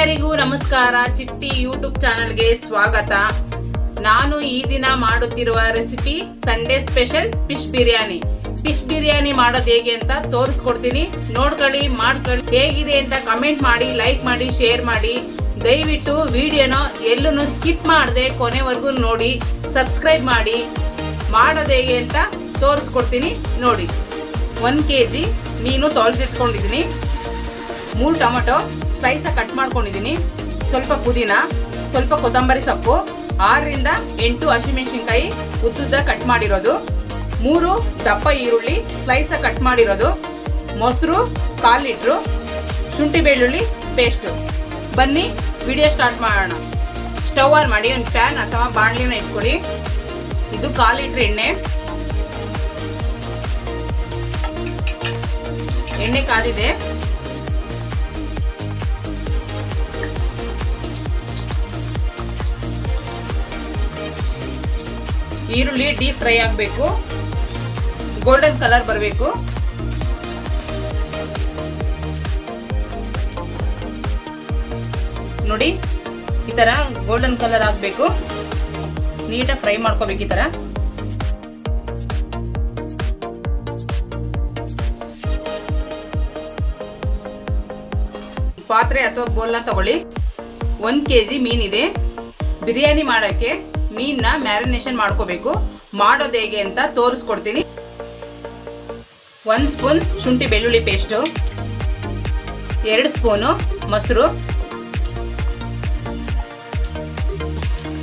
ಎಲ್ಲರಿಗೂ ನಮಸ್ಕಾರ. ಚಿಟ್ಟಿ ಯೂಟ್ಯೂಬ್ ಚಾನಲ್ಗೆ ಸ್ವಾಗತ. ನಾನು ಈ ದಿನ ಮಾಡುತ್ತಿರುವ recipe Sunday special fish biryani. Fish biryani ಮಾಡೋದು ಹೇಗೆ ಅಂತ ತೋರಿಸ್ಕೊಡ್ತೀನಿ. ನೋಡ್ಕೊಳ್ಳಿ, ಮಾಡ್ಕೊಳ್ಳಿ. ಹೇಗಿದೆ ಅಂತ ಕಮೆಂಟ್ ಮಾಡಿ, ಲೈಕ್ ಮಾಡಿ, ಶೇರ್ ಮಾಡಿ. ದಯವಿಟ್ಟು ವಿಡಿಯೋನ ಎಲ್ಲೂ ಸ್ಕಿಪ್ ಮಾಡದೆ ಕೊನೆವರೆಗೂ ನೋಡಿ, ಸಬ್ಸ್ಕ್ರೈಬ್ ಮಾಡಿ. ಮಾಡೋದು ಹೇಗೆ ಅಂತ ತೋರಿಸ್ಕೊಡ್ತೀನಿ. ನೋಡಿ, ಒಂದು ಕೆ ಜಿ ಮೀನು ತೊಳೆದಿಟ್ಕೊಂಡಿದ್ದೀನಿ. ಮೂರು ಟೊಮೆಟೊ ಸ್ಲೈಸಾಗಿ ಕಟ್ ಮಾಡ್ಕೊಂಡಿದ್ದೀನಿ ಸ್ವಲ್ಪ ಪುದೀನ, ಸ್ವಲ್ಪ ಕೊತ್ತಂಬರಿ ಸೊಪ್ಪು, ಆರರಿಂದ ಎಂಟು ಹಸಿಮೆಣಸಿನ್ಕಾಯಿ ಉದ್ದುದ್ದ ಕಟ್ ಮಾಡಿರೋದು. ಮೂರು ದಪ್ಪ ಈರುಳ್ಳಿ ಸ್ಲೈಸಾಗಿ ಕಟ್ ಮಾಡಿರೋದು. ಮೊಸರು, ಕಾಲು ಲೀಟ್ರು, ಶುಂಠಿ ಬೆಳ್ಳುಳ್ಳಿ ಪೇಸ್ಟು ಬನ್ನಿ ವಿಡಿಯೋ ಸ್ಟಾರ್ಟ್ ಮಾಡೋಣ. ಸ್ಟವ್ ಆನ್ ಮಾಡಿ ಒಂದು ಪ್ಯಾನ್ ಅಥವಾ ಬಾಣಲಿನ ಇಟ್ಕೊಳ್ಳಿ ಇದು ಕಾಲು ಲೀಟ್ರ್ ಎಣ್ಣೆ. ಎಣ್ಣೆ ಕಾದಿದೆ. ಈರುಳ್ಳಿ ಡೀಪ್ ಫ್ರೈ ಆಗಬೇಕು. ಗೋಲ್ಡನ್ ಕಲರ್ ಬರಬೇಕು. ನೋಡಿ, ಈ ತರ ಗೋಲ್ಡನ್ ಕಲರ್ ಆಗಬೇಕು. ನೀಟಾಗಿ ಫ್ರೈ ಮಾಡ್ಕೋಬೇಕು ಈ ತರ. ಪಾತ್ರೆ ಅಥವಾ ಬೋಲ್ನ ತಗೊಳ್ಳಿ. ಒಂದು ಕೆ ಜಿ ಮೀನಿದೆ. ಬಿರಿಯಾನಿ ಮಾಡೋಕ್ಕೆ ಮೀನ್ನ ಮ್ಯಾರಿನೇಷನ್ ಮಾಡ್ಕೋಬೇಕು. ಮಾಡೋದು ಹೇಗೆ ಅಂತ ತೋರಿಸ್ಕೊಡ್ತೀನಿ. ಒಂದು ಸ್ಪೂನ್ ಶುಂಠಿ ಬೆಳ್ಳುಳ್ಳಿ ಪೇಸ್ಟು. ಎರಡು ಸ್ಪೂನು ಮೊಸರು.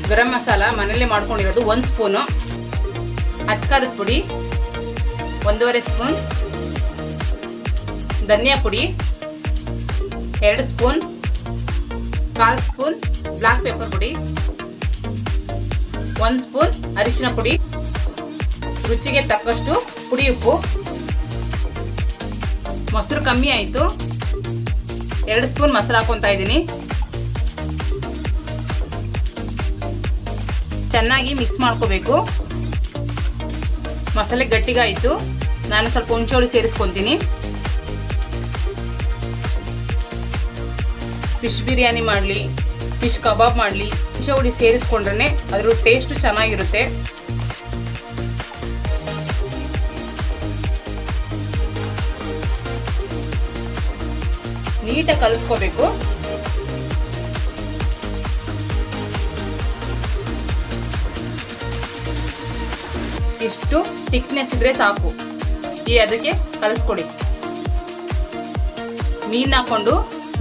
ಗರಂ ಮಸಾಲ ಮನೇಲಿ ಮಾಡ್ಕೊಂಡಿರೋದು ಒಂದು ಸ್ಪೂನು. ಅಚ್ಕಾರದ ಪುಡಿ. ಒಂದೂವರೆ ಸ್ಪೂನ್ ಧನಿಯಾ ಪುಡಿ. ಎರಡು ಸ್ಪೂನ್ ಕಾಲು ಸ್ಪೂನ್ ಬ್ಲಾಕ್ ಪೆಪ್ಪರ್ ಪುಡಿ. ಒಂದು ಸ್ಪೂನ್ ಅರಿಶಿನ ಪುಡಿ, ರುಚಿಗೆ ತಕ್ಕಷ್ಟು ಪುಡಿ ಉಪ್ಪು. ಮೊಸರು ಕಮ್ಮಿ ಆಯಿತು. ಎರಡು ಸ್ಪೂನ್ ಮೊಸರು ಹಾಕೊತಾ ಇದ್ದೀನಿ. ಚೆನ್ನಾಗಿ ಮಿಕ್ಸ್ ಮಾಡ್ಕೋಬೇಕು. ಮಸಾಲೆ ಗಟ್ಟಿಗಾಯಿತು. ನಾನು ಸ್ವಲ್ಪ ಹುಣಸೋಳಿ ಸೇರಿಸ್ಕೊತೀನಿ. ಫಿಶ್ ಬಿರಿಯಾನಿ ಮಾಡಲಿ. ಫಿಶ್ ಕಬಾಬ್ ಮಾಡಲಿ ಚೌಡಿ ಸೇರಿಸ್ಕೊಂಡ್ರೆ ಅದ್ರ ಟೇಸ್ಟ್ ಚೆನ್ನಾಗಿರುತ್ತೆ. ನೀಟಾಗಿ ಕಲಿಸ್ಕೋಬೇಕು. ಇಷ್ಟು ಥಿಕ್ನೆಸ್ ಇದ್ರೆ ಸಾಕು. ಈ ಅದಕ್ಕೆ ಕಲಿಸ್ಕೊಡಿ. ಮೀನು ಹಾಕೊಂಡು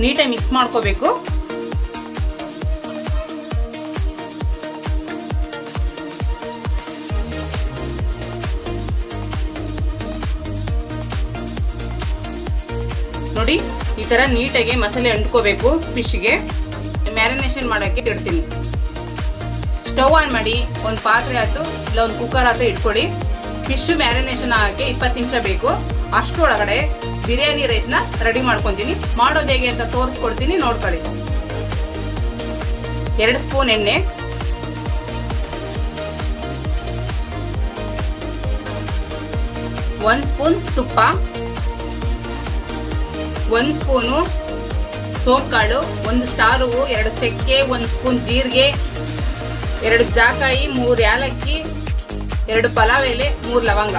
ನೀಟಾಗಿ ಮಿಕ್ಸ್ ಮಾಡ್ಕೋಬೇಕು. ನೋಡಿ, ಈ ತರ ನೀಟಾಗಿ ಮಸಾಲೆ ಅಂಟ್ಕೋಬೇಕು ಫಿಶ್ಗೆ ಮ್ಯಾರಿನೇಷನ್ ಮಾಡೋಕ್ಕೆ ಇಡ್ತೀನಿ. ಸ್ಟವ್ ಆನ್ ಮಾಡಿ, ಒಂದು ಪಾತ್ರೆ ಆಯ್ತು, ಇಲ್ಲ ಒಂದು ಕುಕ್ಕರ್ ಆಯ್ತು ಇಟ್ಕೊಳ್ಳಿ. ಫಿಶ್ ಮ್ಯಾರಿನೇಷನ್ ಆಗಕ್ಕೆ ಇಪ್ಪತ್ತು ನಿಮಿಷ ಬೇಕು. ಅಷ್ಟರೊಳಗಡೆ ಬಿರಿಯಾನಿ ರೈಸ್ನ ರೆಡಿ ಮಾಡ್ಕೊತೀನಿ. ಮಾಡೋದು ಹೇಗೆ ಅಂತ ತೋರಿಸ್ಕೊಡ್ತೀನಿ, ನೋಡ್ಕೊಳ್ಳಿ. ಎರಡು ಸ್ಪೂನ್ ಎಣ್ಣೆ. ಒಂದು ಸ್ಪೂನ್ ತುಪ್ಪ. ಒಂದು ಸ್ಪೂನು ಸೋಂಕಾಳು, ಒಂದು ಸ್ಟಾರ್ ಹೂವು ಎರಡು ತೆಕ್ಕೆ, ಒಂದು ಸ್ಪೂನ್ ಜೀರಿಗೆ, ಎರಡು ಜಾಕಾಯಿ, ಮೂರು ಏಲಕ್ಕಿ ಎರಡು ಪಲಾವ್ ಎಲೆ, ಮೂರು ಲವಂಗ.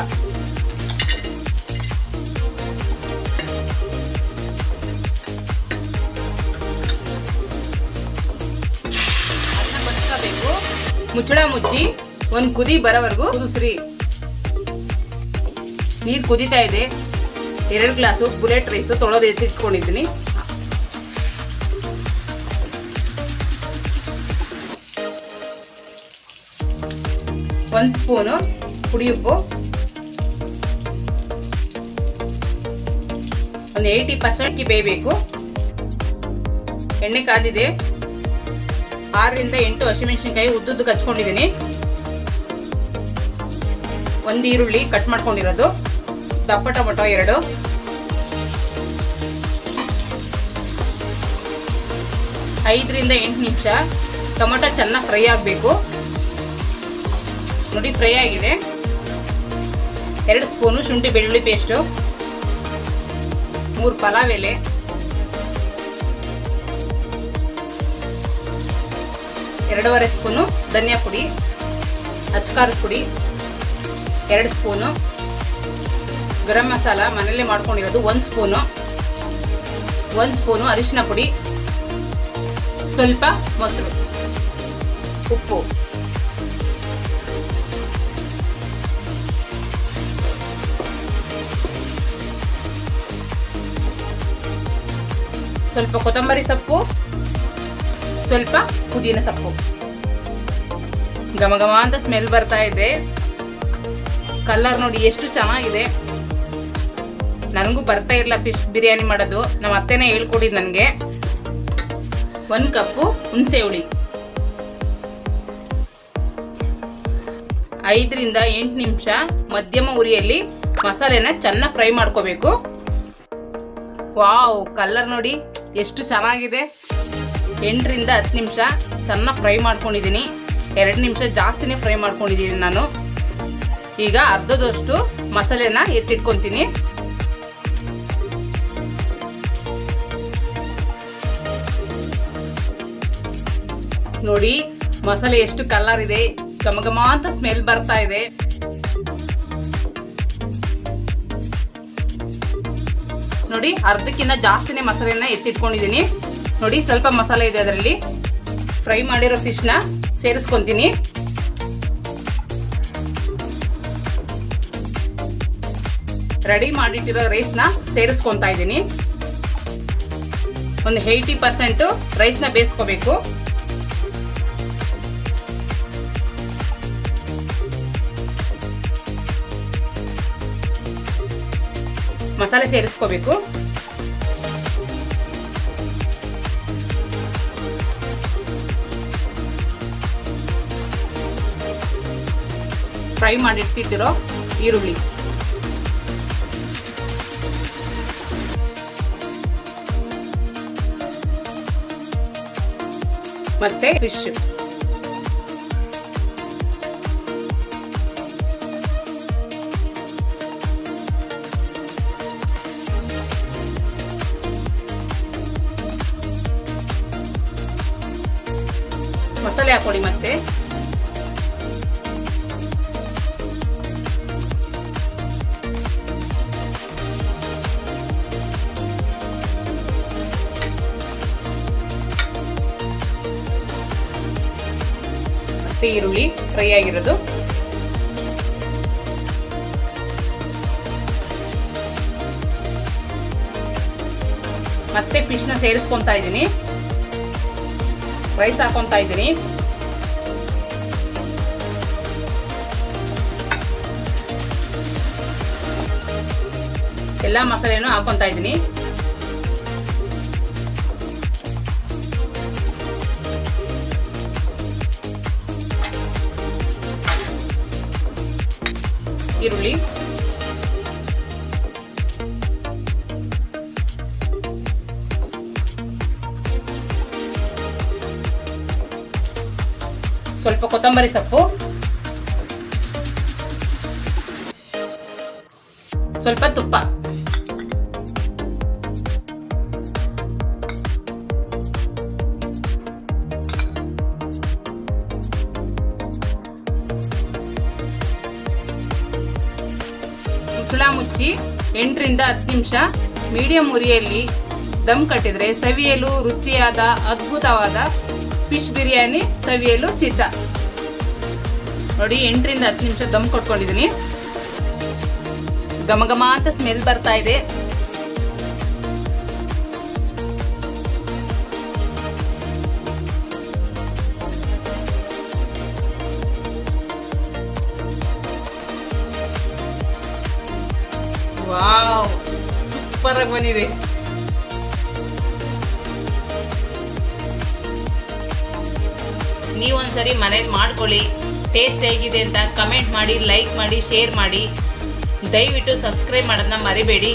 ಮುಚ್ಚಳ ಮುಚ್ಚಿ ಒಂದು ಕುದಿ ಬರೋವರೆಗೂ ಕುದಿಸ್ರಿ. ನೀರು ಕುದೀತಾ ಇದೆ. ಎರಡು ಗ್ಲಾಸು ಬುಲೆಟ್ ರೈಸು ತೊಳೆದು ಎತ್ತಿಟ್ಕೊಂಡಿದ್ದೀನಿ. ಒಂದು ಸ್ಪೂನು ಪುಡಿ ಉಪ್ಪು. ಒಂದು ಏಯ್ಟಿ ಪರ್ಸೆಂಟ್ ಬೇಯಬೇಕು ಎಣ್ಣೆ ಕಾದಿದೆ. ಆರರಿಂದ ಎಂಟು ಹಸಿಮೆಣಸಿನ್ಕಾಯಿ ಉದ್ದುದ್ದು ಕಚ್ಕೊಂಡಿದ್ದೀನಿ. ಒಂದು ಈರುಳ್ಳಿ ಕಟ್ ಮಾಡ್ಕೊಂಡಿರೋದು. ದಪ್ಪ ಟೊಮೊಟೊ ಎರಡು. ಐದರಿಂದ ಎಂಟು ನಿಮಿಷ. ಟೊಮೊಟೊ ಚೆನ್ನಾಗಿ ಫ್ರೈ ಆಗಬೇಕು. ನೋಡಿ ಫ್ರೈ ಆಗಿದೆ. ಎರಡು ಸ್ಪೂನು ಶುಂಠಿ ಬೆಳ್ಳುಳ್ಳಿ ಪೇಸ್ಟು. ಮೂರು ಪಲಾವ್ ಎಲೆ. ಎರಡೂವರೆ ಸ್ಪೂನು ಧನಿಯಾ ಪುಡಿ ಅಚ್ಕಾರದ ಪುಡಿ, ಎರಡು ಸ್ಪೂನು ಗರಂ ಮಸಾಲ, ಮನೆಯಲ್ಲೇ ಮಾಡ್ಕೊಂಡಿರೋದು ಒಂದು ಸ್ಪೂನು. ಒಂದು ಸ್ಪೂನು ಅರಿಶಿನ ಪುಡಿ. ಸ್ವಲ್ಪ ಮೊಸರು. ಉಪ್ಪು. ಸ್ವಲ್ಪ ಕೊತ್ತಂಬರಿ ಸೊಪ್ಪು. ಸ್ವಲ್ಪ ಪುದೀನ ಸೊಪ್ಪು. ಘಮ ಘಮ ಅಂತ ಸ್ಮೆಲ್ ಬರ್ತಾ ಇದೆ. ಕಲ್ಲರ್ ನೋಡಿ ಎಷ್ಟು ಚೆನ್ನಾಗಿದೆ. ನನಗೂ ಬರ್ತಾ ಇರಲ್ಲ ಫಿಶ್ ಬಿರಿಯಾನಿ ಮಾಡೋದು. ನಮ್ಮ ಅತ್ತೆನೇ ಹೇಳ್ಕೊಡಿ ನನಗೆ. ಒಂದು ಕಪ್ಪು ಹುಣಸೆ ಹುಳಿ. ಐದರಿಂದ ಎಂಟು ನಿಮಿಷ ಮಧ್ಯಮ ಉರಿಯಲ್ಲಿ ಮಸಾಲೆನ ಚೆನ್ನಾಗಿ ಫ್ರೈ ಮಾಡ್ಕೋಬೇಕು. ವಾವ್ ಕಲ್ಲರ್ ನೋಡಿ ಎಷ್ಟು ಚೆನ್ನಾಗಿದೆ. ಎಂಟರಿಂದ ಹತ್ತು ನಿಮಿಷ ಚೆನ್ನಾಗಿ ಫ್ರೈ ಮಾಡ್ಕೊಂಡಿದ್ದೀನಿ. ಎರಡು ನಿಮಿಷ ಜಾಸ್ತಿನೇ ಫ್ರೈ ಮಾಡ್ಕೊಂಡಿದ್ದೀನಿ ನಾನು. ಈಗ ಅರ್ಧದಷ್ಟು ಮಸಾಲೆನ ಎತ್ತಿಟ್ಕೊತೀನಿ. ನೋಡಿ, ಮಸಾಲೆ ಎಷ್ಟು ಕಲರ್ ಇದೆ, ಘಮ ಅಂತ ಸ್ಮೆಲ್ ಬರ್ತಾ ಇದೆ. ನೋಡಿ, ಅರ್ಧಕ್ಕಿಂತ ಜಾಸ್ತಿನೇ ಮಸಾಲೆನ ಎತ್ತಿಟ್ಕೊಂಡಿದ್ದೀನಿ. ನೋಡಿ, ಸ್ವಲ್ಪ ಮಸಾಲೆ ಇದೆ ಅದರಲ್ಲಿ. ಫ್ರೈ ಮಾಡಿರೋ ಫಿಶ್ನ ಸೇರಿಸ್ಕೊಂತೀನಿ. ರೆಡಿ ಮಾಡಿಟ್ಟಿರೋ ರೈಸ್ನ ಸೇರಿಸ್ಕೊತಾ ಇದ್ದೀನಿ. ಒಂದು ಏಯ್ಟಿ ಪರ್ಸೆಂಟು ರೈಸ್ನ ಬೇಯಿಸ್ಕೋಬೇಕು. ಮಸಾಲೆ ಸೇರಿಸ್ಕೋಬೇಕು. ಫ್ರೈ ಮಾಡಿಟ್ಟಿಟ್ಟಿರೋ ಈರುಳ್ಳಿ. ಮತ್ತೆ ಫಿಶ್. ಮಸಾಲೆ ಹಾಕೊಳ್ಳಿ ಮತ್ತೆ. ಮತ್ತೆ ಈರುಳ್ಳಿ ಫ್ರೈ ಆಗಿರೋದು. ಮತ್ತೆ ಫಿಶ್ನ ಸೇರಿಸ್ಕೊಂತ ಇದ್ದೀನಿ. ರೈಸ್ ಹಾಕೊತಾ ಇದ್ದೀನಿ. ಎಲ್ಲ ಮಸಾಲೆನೂ ಹಾಕೊಂತಾ ಇದ್ದೀನಿ. ಈರುಳ್ಳಿ. ಸ್ವಲ್ಪ ಕೊತ್ತಂಬರಿ ಸೊಪ್ಪು. ಸ್ವಲ್ಪ ತುಪ್ಪ. ಮುಚ್ಚಿ ಎಂಟರಿಂದ ಹತ್ತು ನಿಮಿಷ ಮೀಡಿಯಂ ಉರಿಯಲ್ಲಿ ದಮ್ ಕಟ್ಟಿದ್ರೆ ಸವಿಯಲು ರುಚಿಯಾದ, ಅದ್ಭುತವಾದ ಫಿಶ್ ಬಿರಿಯಾನಿ ಸವಿಯಲು ಸಿದ್ಧ. ನೋಡಿ, ಎಂಟರಿಂದ ಹತ್ತು ನಿಮಿಷ ದಮ್ ಕೊಟ್ಕೊಂಡಿದ್ದೀನಿ. ಗಮಗಮ ಅಂತ ಸ್ಮೆಲ್ ಬರ್ತಾ ಇದೆ. ವಾವ್, ಸೂಪರ್ ಆಗಿ ಬಂದಿದೆ. ನೀವೊಂದ್ಸರಿ ಮನೇಲಿ ಮಾಡ್ಕೊಳ್ಳಿ, ಟೇಸ್ಟ್ ಹೇಗಿದೆ ಅಂತ ಕಮೆಂಟ್ ಮಾಡಿ, ಲೈಕ್ ಮಾಡಿ, ಶೇರ್ ಮಾಡಿ. ದಯವಿಟ್ಟು ಸಬ್ಸ್ಕ್ರೈಬ್ ಮಾಡೋದನ್ನ ಮರಿಬೇಡಿ.